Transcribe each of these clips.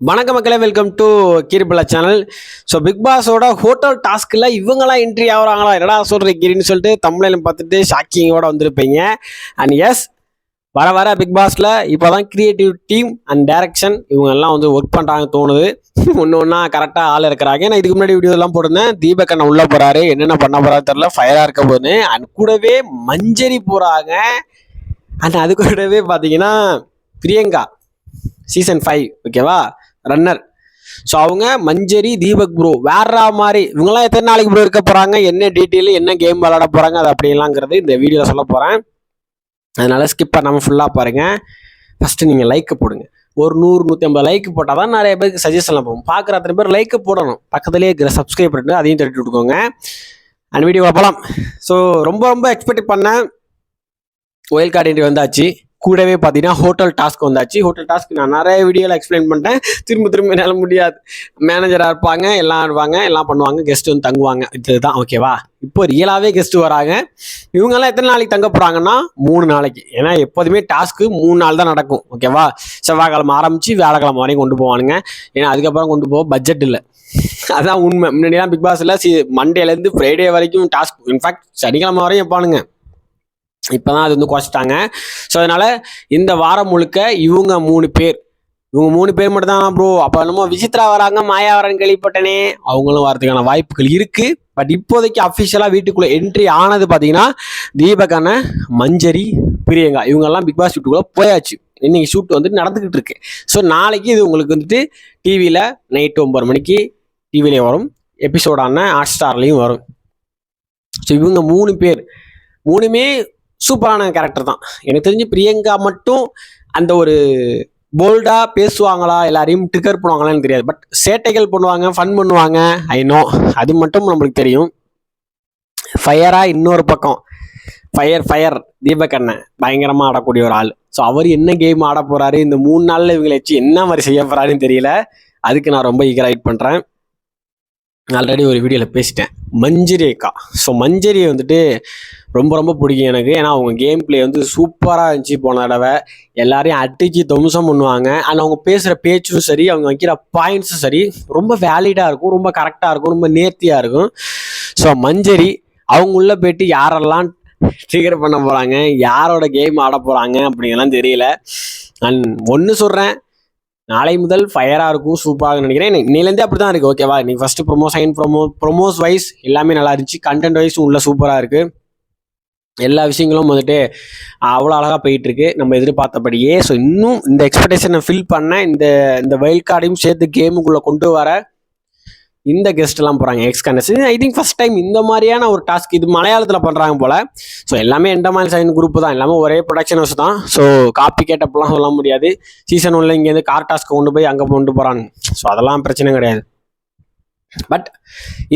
வணக்க மக்களே welcome to கீரிபலா சேனல் ஸோ பிக் பாஸோட ஹோட்டல் டாஸ்கில் இவங்கெல்லாம் என்ட்ரி ஆகுறாங்களா? என்னடா சொல்கிற கிரின்னு சொல்லிட்டு தமிழிலும் பார்த்துட்டு ஷாக்கிங்கோட வந்திருப்பீங்க. அண்ட் எஸ் வர வர பிக் பாஸில் இப்போ தான் கிரியேட்டிவ் டீம் அண்ட் டேரக்ஷன் இவங்கெல்லாம் வந்து ஒர்க் பண்ணுறாங்க தோணுது. ஒன்று ஒன்றா கரெக்டாக ஆள் இருக்கிறாங்க. நான் இதுக்கு முன்னாடி வீடியோலாம் போட்டிருந்தேன். தீபக் அண்ணன் உள்ளே போகிறாரு என்னென்ன பண்ண போகிறாரு தெரில ஃபயராக இருக்க போகுது அண்ட் கூடவே மஞ்சரி போகிறாங்க அண்ட் அது கூடவே பார்த்தீங்கன்னா பிரியங்கா சீசன் ஃபைவ் ஓகேவா ரன்னர் ஸோ அவங்க மஞ்சரி தீபக் ப்ரோ வேற மாதிரி இவங்கெல்லாம் எத்தனை நாளைக்கு ப்ரோ இருக்க போகிறாங்க என்ன டீட்டெயில் என்ன கேம் விளாட போகிறாங்க அது அப்படிலாங்கிறது இந்த வீடியோவில் சொல்ல போகிறேன் அதனால் ஸ்கிப் பண்ணாமல் ஃபுல்லாக பாருங்கள் ஃபஸ்ட்டு நீங்கள் லைக் போடுங்க. ஒரு நூறு நூற்றி ஐம்பது லைக் போட்டால் தான் நிறைய பேருக்கு சஜஷன்லாம் போகும் பார்க்குற அத்தனை பேர் லைக் போடணும். பக்கத்துலேயே இருக்கிற சப்ஸ்கிரைப் பண்ணிட்டு அதையும் தட்டி விட்டுக்கோங்க. அண்ட் வீடியோ போகலாம். ஸோ ரொம்ப ரொம்ப எக்ஸ்பெக்ட் பண்ணேன் ஒயில் கார்டு வந்தாச்சு. கூடவே பார்த்தீங்கன்னா ஹோட்டல் டாஸ்க் வந்தாச்சு. ஹோட்டல் டாஸ்க் நான் நிறைய வீடியோவில் எக்ஸ்பிளைன் பண்ணிட்டேன். திரும்ப திரும்ப என்னால் முடியாது. மேனேஜராக இருப்பாங்க எல்லாம் இருப்பாங்க எல்லாம் பண்ணுவாங்க கெஸ்ட் வந்து தங்குவாங்க. இதுதான் ஓகேவா இப்போ ரியலாகவே கெஸ்ட் வராங்க. இவங்கெல்லாம் எத்தனை நாளைக்கு தங்க போகிறாங்கன்னா மூணு நாளைக்கு. ஏன்னா எப்போதுமே டாஸ்க்கு மூணு நாள் தான் நடக்கும் ஓகேவா செவ்வாய்க்கிழமை ஆரம்பித்து வியாழக்கிழமை வரையும் கொண்டு போவானுங்க. ஏன்னா அதுக்கப்புறம் கொண்டு போக பட்ஜெட் இல்லை. அதான் உண்மை. முன்னாடிலாம் பிக் பாஸில் சி மண்டேலேருந்து ஃப்ரைடே வரைக்கும் டாஸ்க் இன்ஃபேக்ட் சனிக்கிழமை வரையும் வைப்பானுங்க. இப்போ தான் அது வந்து குறைச்சிட்டாங்க. ஸோ அதனால் இந்த வாரம் முழுக்க இவங்க மூணு பேர் இவங்க மூணு பேர் மட்டும் தான் ப்ரோ அப்போ என்னமோ விசித்ரா வராங்க மாயா வரான்னு கேள்விப்பட்டனே. அவங்களும் வரதுக்கான வாய்ப்புகள் இருக்குது பட் இப்போதைக்கு அஃபிஷியலாக வீட்டுக்குள்ளே என்ட்ரி ஆனது பார்த்தீங்கன்னா தீபகான மஞ்சரி பிரியங்கா இவங்கெல்லாம் பிக் பாஸ் வீட்டுக்குள்ளே போயாச்சு. இன்னைக்கு ஷூட் வந்துட்டு நடந்துக்கிட்டு இருக்கு. ஸோ நாளைக்கு இது உங்களுக்கு வந்துட்டு டிவியில் நைட்டு ஒம்பது மணிக்கு டிவிலையும் வரும். எபிசோடான ஹாட் ஸ்டார்லேயும் வரும். ஸோ இவங்க மூணு பேர் மூணுமே சூப்பரான கேரக்டர் தான். எனக்கு தெரிஞ்சு பிரியங்கா மட்டும் அந்த ஒரு போல்டாக பேசுவாங்களா எல்லாரையும் ட்ரிகர் பண்ணுவாங்களான்னு தெரியாது. பட் சேட்டைகள் பண்ணுவாங்க ஃபன் பண்ணுவாங்க ஐ நோ அது மட்டும் நம்மளுக்கு தெரியும். ஃபயராக இன்னொரு பக்கம். ஃபயர் ஃபயர் தீபக்கண்ணன் பயங்கரமாக ஆடக்கூடிய ஒரு ஆள். ஸோ அவர் என்ன கேம் ஆட போகிறாரு இந்த மூணு நாளில் இவங்களை வச்சு என்ன மாதிரி செய்ய போகிறாருன்னு தெரியல. அதுக்கு நான் ரொம்ப ஈகர் பண்ணுறேன் ஆல்ரெடி ஒரு வீடியோவில் பேசிட்டேன். மஞ்சரி அக்கா ஸோ மஞ்சரி வந்துட்டு ரொம்ப ரொம்ப பிடிக்கும் எனக்கு. ஏன்னா அவங்க கேம் பிளே வந்து சூப்பராக இருந்துச்சு போன தடவை. எல்லாரையும் அடிச்சு துவம்சம் பண்ணுவாங்க. ஆனால் அவங்க பேசுகிற பேச்சும் சரி அவங்க வைக்கிற பாயிண்ட்ஸும் சரி ரொம்ப வேலிடாக இருக்கும் ரொம்ப கரெக்டாக இருக்கும் ரொம்ப நேர்த்தியாக இருக்கும். ஸோ மஞ்சரி அவங்க உள்ள போயிட்டு யாரெல்லாம் ட்ரிகர் பண்ண போகிறாங்க யாரோட கேம் ஆட போகிறாங்க அப்படிங்கலாம் தெரியல. அண்ட் ஒன்று சொல்கிறேன் நாளை முதல் ஃபயராக இருக்கும் சூப்பராக நினைக்கிறேன். இன்னிலேருந்தே அப்படி தான் இருக்குது ஓகேவா நீங்கள் first promo sign promo promos wise எல்லாமே நல்லா இருந்துச்சு. கண்டென்ட் வைஸும் உள்ள சூப்பராக இருக்குது எல்லா விஷயங்களும் வந்துட்டு அவ்வளோ அழகாக போயிட்டுருக்கு நம்ம எதிர்பார்த்தபடியே. ஸோ இன்னும் இந்த எக்ஸ்பெக்டேஷனை ஃபில் பண்ண இந்த இந்த வைல்ட் கார்டையும் சேர்த்து கேமுக்குள்ளே கொண்டு வர இந்த கெஸ்ட்லாம் போகிறாங்க ex contestant I think first time இந்த மாதிரியான ஒரு டாஸ்க் இது மலையாளத்தில் பண்ணுறாங்க போல். ஸோ எல்லாமே எண்டமால் சைன் குரூப் தான். எல்லாமே ஒரே ப்ரொடக்ஷன் ஹவுஸ் தான். ஸோ காப்பி கேட்டப்பெல்லாம் சொல்ல முடியாது. சீசன் ஒன்றில் இங்கேருந்து கார் டாஸ்க்கு கொண்டு போய் அங்கே கொண்டு போகிறாங்க ஸோ அதெல்லாம் பிரச்சனை கிடையாது. பட்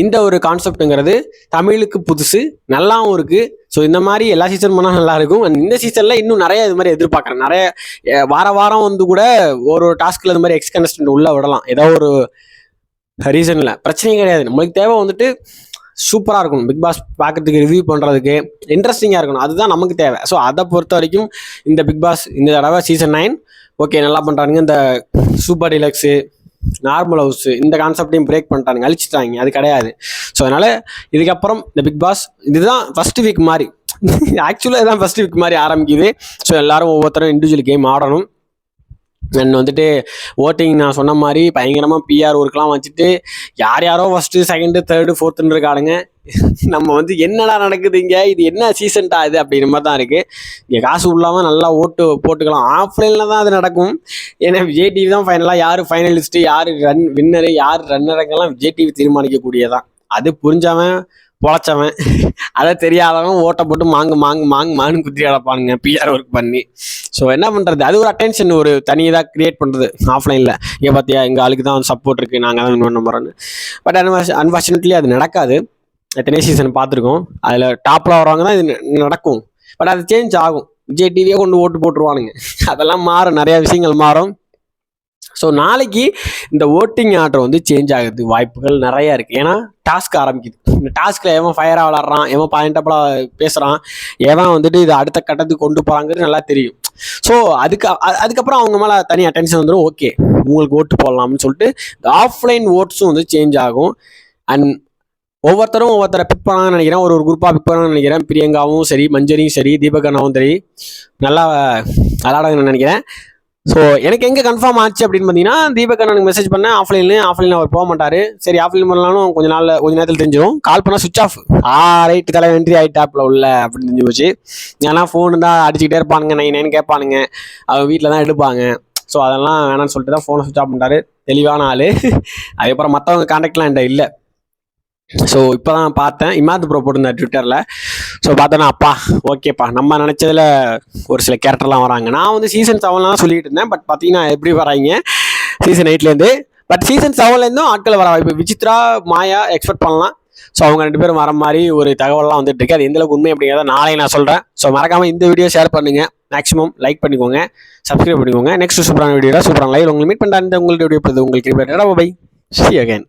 இந்த ஒரு கான்செப்ட்டுங்கிறது தமிழுக்கு புதுசு நல்லாவும் இருக்குது ஸோ இந்த மாதிரி எல்லா சீசன் பண்ணால் நல்லா இருக்கும். இந்த சீசனில் இன்னும் நிறைய இது மாதிரி எதிர்பார்க்குறேன். நிறைய வார வாரம் வந்து கூட ஒரு டாஸ்கில் இது மாதிரி எக்ஸ் கண்டஸ்டன்ட் உள்ளே விடலாம். ஏதோ ஒரு ரீசனில் பிரச்சனையும் கிடையாது. நம்மளுக்கு தேவை வந்துட்டு சூப்பராக இருக்கணும். பிக் பாஸ் பார்க்கறதுக்கு ரிவ்யூ பண்ணுறதுக்கு இன்ட்ரெஸ்டிங்காக இருக்கணும். அதுதான் நமக்கு தேவை. ஸோ அதை பொறுத்த வரைக்கும் இந்த பிக் பாஸ் இந்த தடவை சீசன் நைன் ஓகே நல்லா பண்ணுறானுங்க இந்த சூப்பர் டிலக்ஸு நார்மல் ஹவுஸு இந்த கான்செப்டையும் பிரேக் பண்ணிட்டானுங்க. அழிச்சிட்டாங்க. அது கிடையாது. ஸோ அதனால் இதுக்கப்புறம் இந்த பிக் பாஸ் இதுதான் ஃபர்ஸ்ட் வீக் மாதிரி. ஆக்சுவலாக இதுதான் ஃபர்ஸ்ட் வீக் மாதிரி ஆரம்பிக்குது. ஸோ எல்லாரும் ஒவ்வொருத்தரும் இண்டிவிஜுவல் கேம் ஆடணும். அண்ட் வந்துட்டு ஓட்டிங் நான் சொன்ன மாதிரி பயங்கரமாக பிஆர் ஒர்க்லாம் வச்சுட்டு யார் யாரோ ஃபஸ்ட்டு செகண்டு தேர்டு ஃபோர்த்துன்னு இருக்கானுங்க. நம்ம வந்து என்னடா நடக்குது இங்கே? இது என்ன சீசன்டா இது? அப்படிங்கிற மாதிரி தான் இருக்குது இங்கே காசு இல்லாமல் நல்லா ஓட்டு போட்டுக்கலாம். ஆஃப்லைனில் தான் அது நடக்கும். ஏன்னா விஜய் டிவி தான் ஃபைனலாக யார் ஃபைனலிஸ்ட்டு யார் ரன் வின்னரு யார் ரன்னருங்கெல்லாம் விஜய் டிவி தீர்மானிக்கக்கூடியதான். அது புரிஞ்சவன் பொழைச்சவன். அதை தெரியாதவன் ஓட்டை போட்டு மாங்கு மாங்கு மாங்கு மானு குத்தி அடைப்பானுங்க பிஆர் ஒர்க் பண்ணி. ஸோ என்ன பண்ணுறது அது ஒரு அட்டென்ஷன் ஒரு தனி இதாக க்ரியேட் பண்ணுறது ஆஃப்லைனில் இங்கே பார்த்தியா எங்கள் ஆளுக்கு தான் சப்போர்ட் இருக்குது நாங்கள் தான் பண்ண போகிறோன்னு பட் அன்ஃபார்ச்சுனேட்லி அது நடக்காது. எத்தனை சீசன் பார்த்துருக்கோம். அதில் டாப்பில் வரவங்க தான் இது நடக்கும். பட் அது சேஞ்ச் ஆகும். விஜய் டிவியே கொண்டு ஓட்டு போட்டுருவானுங்க. அதெல்லாம் மாறும். நிறையா விஷயங்கள் மாறும். ஸோ நாளைக்கு இந்த ஓட்டிங் ஆர்டர் வந்து சேஞ்ச் ஆகுது வாய்ப்புகள் நிறைய இருக்குது ஏன்னா டாஸ்க் ஆரம்பிக்குது. இந்த டாஸ்கில் எவன் ஃபயராக விளாட்றான் எவன் பாயிண்டபுளாக பேசுகிறான் எவன் வந்துட்டு இது அடுத்த கட்டத்துக்கு கொண்டு போகிறாங்கிறது நல்லா தெரியும். ஸோ அதுக்கு அதுக்கப்புறம் அவங்க மேலே தனி அட்டென்ஷன் வந்துடும் ஓகே உங்களுக்கு ஓட்டு போடலாம்னு சொல்லிட்டு இந்த ஆஃப்லைன் ஓட்ஸும் வந்து சேஞ்ச் ஆகும். அண்ட் ஒவ்வொருத்தரும் ஒவ்வொருத்தரை பிக் பண்ணாங்கன்னு நினைக்கிறேன். ஒரு ஒரு குரூப்பாக பிக் பண்ணாங்கன்னு நினைக்கிறேன். பிரியங்காவும் சரி மஞ்சரியும் சரி தீபகண்ணாவும் சரி. நல்லா விளாடுங்கன்னு நினைக்கிறேன். ஸோ எனக்கு எங்கே கன்ஃபார்ம் ஆச்சு அப்படின்னு பார்த்தீங்கன்னா தீபகண்ணனுக்கு மெசேஜ் பண்ணேன். ஆஃப்லைன்லேயும் ஆஃப்லைனில் அவர் போக மாட்டார். சரி ஆஃப்லைன் பண்ணலாலும் கொஞ்ச நாள் கொஞ்ச நேரத்தில் தெரிஞ்சிடும் கால் பண்ணால் சுவிச் ஆஃப் ஆ ரைட் தலை என்ட்ரி ஆகிட்டாப்ல உள்ள அப்படின்னு தெரிஞ்சு போச்சு. ஏன்னா ஃபோன் தான் அடிச்சுக்கிட்டே இருப்பானுங்க நைன் நைன் கேட்பானுங்க. அவங்க வீட்டில் தான் எடுப்பாங்க. ஸோ அதெல்லாம் வேணாம்னு சொல்லிட்டு தான் ஃபோனை சுவிச் ஆஃப் பண்ணிட்டாரு. தெளிவான ஆள். அதுக்கப்புறம் மற்றவங்க கான்டாக்ட்லாம் என்கிட்ட இல்லை. ஸோ இப்போ தான் பார்த்தேன். இமாத் ப்ரோ போட்டிருந்தேன் ட்விட்டரில் ஸோ பார்த்தோன்னா அப்பா ஓகேப்பா நம்ம நினச்சதில் ஒரு சில கேரக்டர்லாம் வராங்க. நான் வந்து சீசன் செவன்லாம் சொல்லிட்டு இருந்தேன். பட் பார்த்தீங்கன்னா எப்படி வராங்க? சீசன் எயிட்லேருந்து பட் சீசன் செவன்லேருந்தும் ஆட்கள் வர வாய்ப்பு. விசித்ரா மாயா எக்ஸ்பெக்ட் பண்ணலாம். ஸோ அவங்க ரெண்டு பேரும் வர மாதிரி ஒரு தகவல்லாம் வந்துட்டு இருக்கு. அது எந்த உண்மை அப்படிங்கிறத நாளை நான் சொல்கிறேன் ஸோ மறக்காமல் இந்த வீடியோ ஷேர் பண்ணுங்கள் மேக்ஸிமம் லைக் பண்ணிக்கோங்க. சப்ஸ்கிரைப் பண்ணிக்கோங்க. நெக்ஸ்ட் சூப்பரான வீடியோ சூப்பரான லைவ் உங்களுக்கு மீட் பண்ணுறேன் உங்களுக்கு வீடியோ உங்களுக்கு பை சி அகைன்